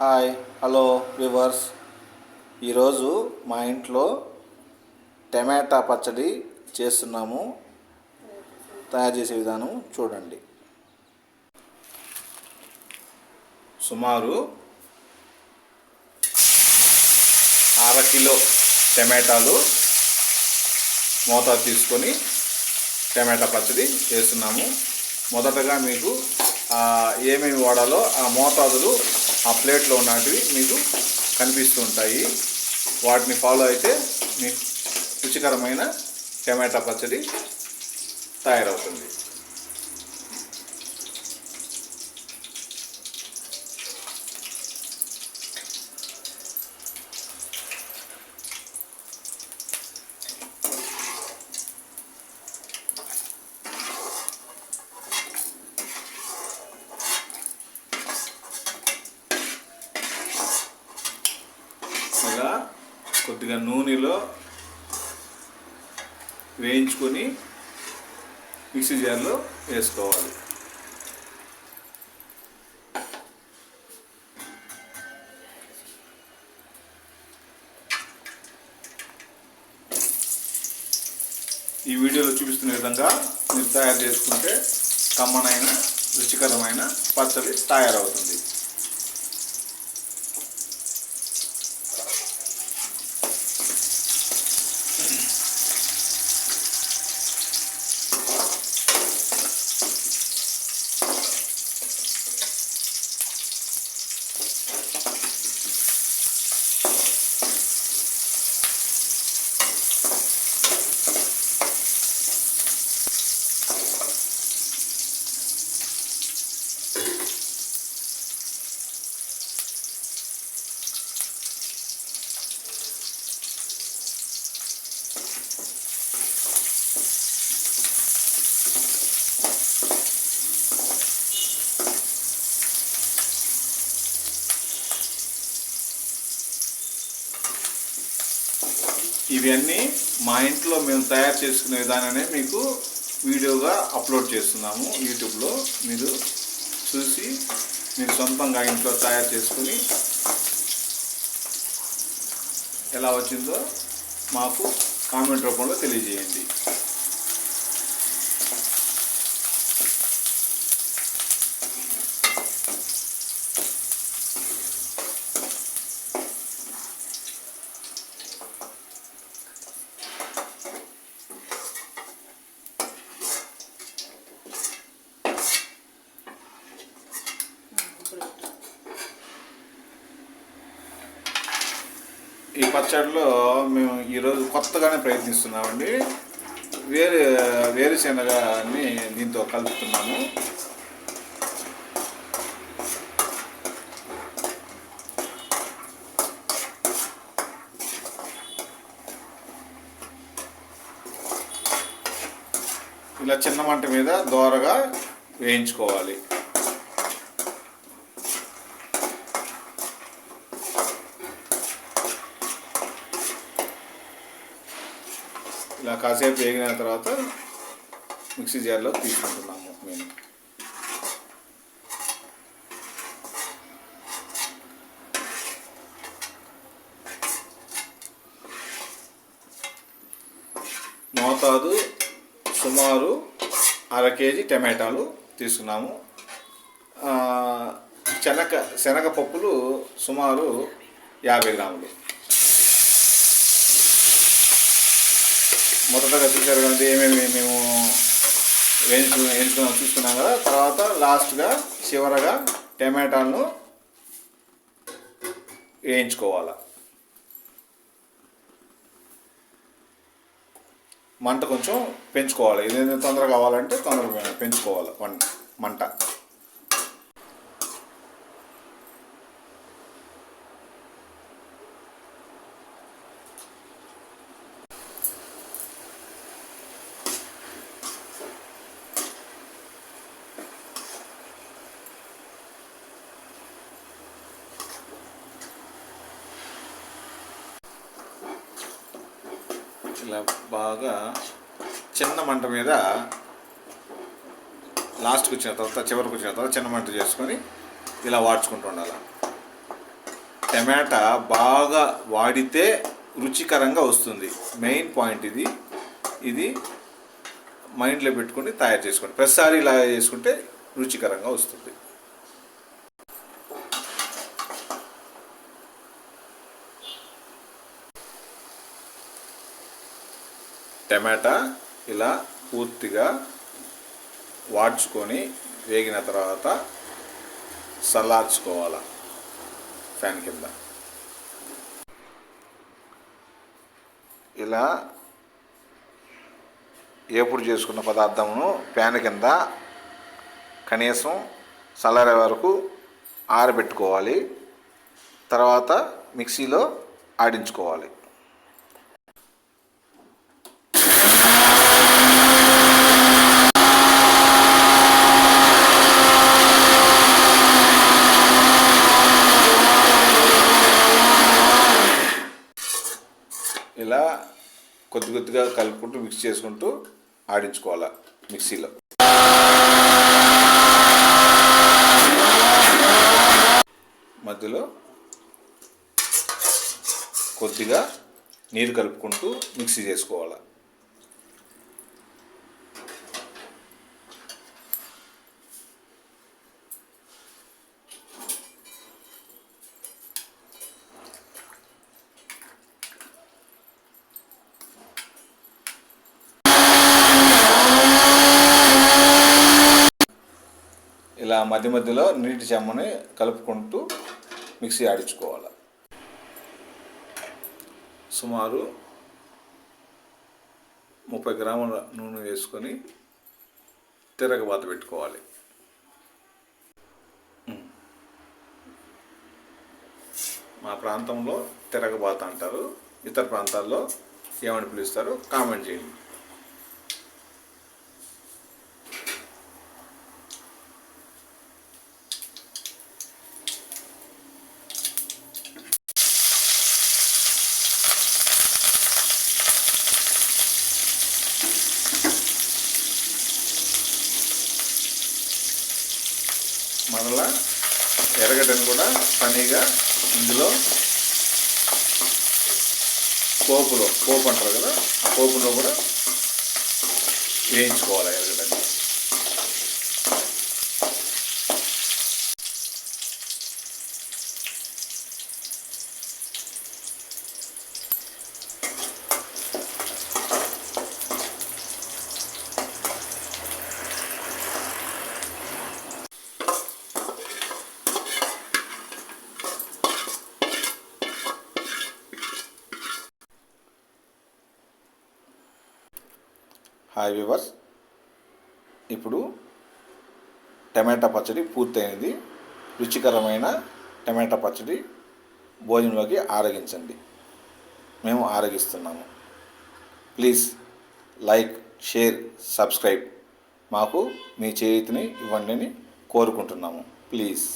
Hi hello viewers ఈరోజు మా ఇంట్లో టమాటా పచ్చడి చేస్తున్నాము. తయారు చేసే విధానం చూడండి. సుమారు అర కిలో టమాటాలు మోతాదు తీసుకొని టమాటా పచ్చడి చేస్తున్నాము. మొదటగా మీకు ఏమేమి వాడాలో ఆ మోతాదులు ఆ ప్లేట్లో ఉన్నటివి మీకు కనిపిస్తూ ఉంటాయి వాటిని ఫాలో అయితే మీకు రుచికరమైన టమాటా పచ్చడి తయారవుతుంది ఇలా కొద్దిగా నూనెలో వేయించుకొని మిక్సీ జార్లో వేసుకోవాలి. ఈ వీడియోలో చూపిస్తున్న విధంగా మీరు తయారు చేసుకుంటే కమ్మనైన రుచికరమైన పచ్చడి తయారవుతుంది. ఇవన్నీ మా ఇంట్లో మేము తయారు చేసుకునే విధానాన్ని మీకు వీడియోగా అప్లోడ్ చేస్తున్నాము యూట్యూబ్లో. మీరు చూసి మీరు సొంతంగా ఇంట్లో తయారు చేసుకుని ఎలా వచ్చిందో మాకు కామెంట్ రూపంలో తెలియజేయండి. ఈ పచ్చడిలో మేము ఈరోజు కొత్తగానే ప్రయత్నిస్తున్నామండి. వేరు వేరుశెనగని దీంతో కలుపుతున్నాము. ఇలా చిన్న మంట మీద దోరగా వేయించుకోవాలి. ఇలా కాసేపు వేగిన తర్వాత మిక్సీ జార్లో తీసుకుంటున్నాము మేము. మోతాదు సుమారు అర కేజీ టమాటాలు తీసుకున్నాము. శనగ శనగ శనగపప్పులు సుమారు యాభై గ్రాములు. మొదటగా చూశారు కదండి ఏమేమి మేము వేయించు వేయించుకున్నాం చూసుకున్నాం కదా తర్వాత లాస్ట్గా చివరగా టమాటాలను వేయించుకోవాలి. మంట కొంచెం పెంచుకోవాలి. ఏదైనా తొందరగా కావాలంటే తొందరగా పెంచుకోవాలి. మంట మంట. ఇలా బాగా చిన్న మంట మీద లాస్ట్కి వచ్చిన తర్వాత చివరికి వచ్చిన తర్వాత చిన్న మంట చేసుకొని ఇలా వాడ్చుకుంటూ ఉండాలి. టమాటా బాగా వాడితే రుచికరంగా వస్తుంది. మెయిన్ పాయింట్ ఇది. ఇది మైండ్లో పెట్టుకొని తయారు చేసుకోండి. ప్రతిసారి ఇలా చేసుకుంటే రుచికరంగా వస్తుంది. టమాటా ఇలా పూర్తిగా వాడ్చుకొని వేగిన తర్వాత సల్లార్చుకోవాలి ఫ్యాన్ కింద. ఇలా ఏపుడు చేసుకున్న పదార్థమును ఫ్యాన్ కింద కనీసం చల్లారే వరకు ఆరబెట్టుకోవాలి. తర్వాత మిక్సీలో ఆడించుకోవాలి ఇలా కొద్ది కొద్దిగా కలుపుకుంటూ మిక్స్ చేసుకుంటూ ఆడించుకోవాలి మిక్సీలో. మధ్యలో కొద్దిగా నీరు కలుపుకుంటూ మిక్సీ చేసుకోవాలి. ఇలా మధ్య మధ్యలో నీటి చెమ్మని కలుపుకుంటూ మిక్సీ ఆడించుకోవాలి. సుమారు ముప్పై గ్రాముల నూనె వేసుకొని తిరగబాత పెట్టుకోవాలి. మా ప్రాంతంలో తిరగబాత అంటారు. ఇతర ప్రాంతాల్లో ఏమని పిలుస్తారో? కామెంట్ చేయండి. ఎరగడ్డను కూడా పనిగా ఇందులో పోపులో పోపు అంటారు కదా ఆ పోపులో కూడా వేయించుకోవాలి ఎరగడ్డని హాయ్ వివర్స్ ఇప్పుడు టమాటా పచ్చడి పూర్తయినది. రుచికరమైన టమాటా పచ్చడి భోజనంలోకి ఆరగించండి. మేము ఆరగిస్తున్నాము. ప్లీజ్ లైక్ షేర్ సబ్స్క్రైబ్ మాకు మీ చేతిని ఇవ్వండి అని కోరుకుంటున్నాము. ప్లీజ్.